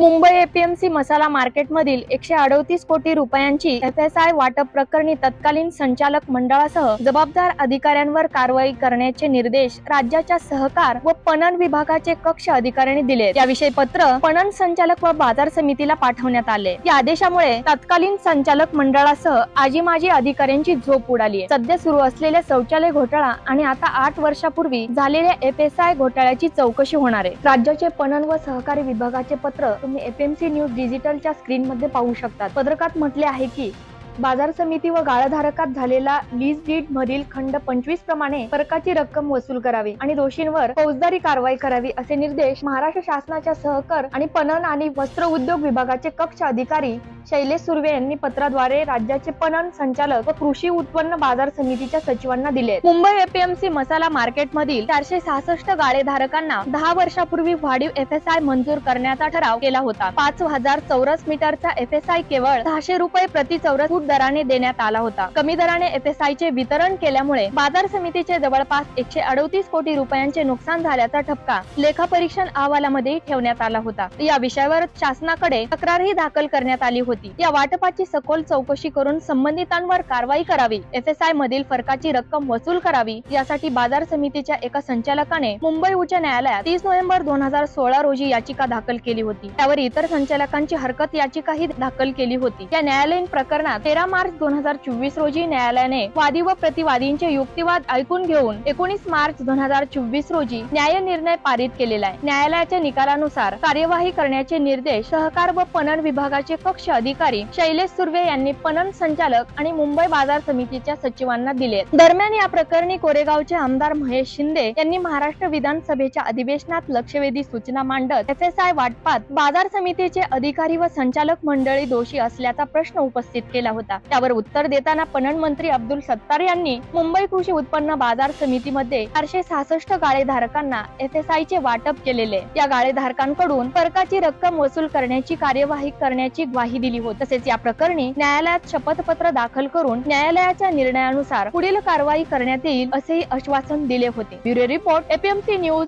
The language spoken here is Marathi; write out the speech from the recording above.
मुंबई एपीएमसी मसाला मार्केटमधील एकशे अडतीस कोटी रुपयांची एफ एस आय वाटप प्रकरणी तत्कालीन संचालक मंडळासह जबाबदार अधिकाऱ्यांवर कारवाई करण्याचे निर्देश राज्याच्या सहकार व पणन विभागाचे कक्ष अधिकाऱ्यांनी दिले याविषयी पत्र पणन संचालक व बाजार समितीला पाठवण्यात आले. या आदेशामुळे तत्कालीन संचालक मंडळासह आजी माजी अधिकाऱ्यांची झोप उडाली सध्या सुरू असलेल्या शौचालय घोटाळा आणि आता आठ वर्षापूर्वी झालेल्या एफ एस आय घोटाळ्याची चौकशी होणार आहे. राज्याचे पणन व सहकारी विभागाचे पत्र तुम्ही एपीएमसी न्यूज डिजिटलच्या स्क्रीन मध्ये पाहू शकतात. पत्रकात म्हटले आहे की बाजार समिती व गाळाधारकात झालेला लीज डीड मधील खंड पंचवीस प्रमाणे फरकाची रक्कम वसूल करावी आणि दोषींवर फौजदारी कारवाई करावी असे निर्देश महाराष्ट्र शासनाच्या सहकार आणि पणन आणि वस्त्र उद्योग विभागाचे कक्ष अधिकारी शैलेश सुर्वे यांनी पत्राद्वारे राज्याचे पणन संचालक व कृषी उत्पन्न बाजार समितीच्या सचिवांना दिले. मुंबई एपीएमसी मसाला मार्केट मधील चारशे सहासष्ट गाळेधारकांना दहा वर्षापूर्वी वाढीव एफ एस आय मंजूर करण्याचा ठराव केला होता. पाच हजार चौरस मीटरचा एफ एस आय केवळ सहाशे रुपये प्रति चौरस फूट दराने देण्यात आला होता. कमी दराने एफएसआयचे वितरण केल्यामुळे बाजार समितीचे जवळपास एकशे अडतीस कोटी रुपयांचे नुकसान झाल्याचा ठपका लेखापरीक्षण अहवालामध्ये ठेवण्यात आला होता. या विषयावर शासनाकडे तक्रारही दाखल करण्यात आली होती. या वाटपाची सखोल चौकशी करून संबंधितांवर कारवाई करावी एफएसआय मधील फरकाची रक्कम वसूल करावी यासाठी बाजार समितीच्या एका संचालकाने मुंबई उच्च न्यायालयात तीस नोव्हेंबर दोन हजार सोळा रोजी याचिका दाखल केली होती. त्यावर इतर संचालकांची हरकत याचिकाही दाखल केली होती. या न्यायालयीन प्रकरणात तेरा मार्च दोन हजार चोवीस रोजी न्यायालयाने वादी व प्रतिवादींचे युक्तिवाद ऐकून घेऊन एकोणीस मार्च दोन हजार चोवीस रोजी न्याय निर्णय पारित केलेला आहे. न्यायालयाच्या निकालानुसार कार्यवाही करण्याचे निर्देश सहकार व पणन विभागाचे कक्ष अधिकारी शैलेश सुर्वे यांनी पणन संचालक आणि मुंबई बाजार समितीच्या सचिवांना दिले दरम्यान या प्रकरणी कोरेगावचे आमदार महेश शिंदे यांनी महाराष्ट्र विधानसभेच्या अधिवेशनात लक्षवेधी सूचना मांडत एफ एस आय वाटपात बाजार समितीचे अधिकारी व संचालक मंडळी दोषी असल्याचा प्रश्न उपस्थित केला होता. त्यावर उत्तर देताना पणन मंत्री अब्दुल सत्तार यांनी मुंबई कृषी उत्पन्न बाजार समितीमध्ये चारशे सहासष्ट गाळेधारकांना एफ एस आय चे वाटप केलेले. या गाळेधारकांकडून फरकाची रक्कम वसूल करण्याची कार्यवाही करण्याची ग्वाही दिली होती. तसेच या प्रकरणी न्यायालयात शपथपत्र दाखल करून न्यायालयाच्या निर्णयानुसार पुढील कारवाई करण्यात येईल असेही आश्वासन दिले होते. Bureau report APMC news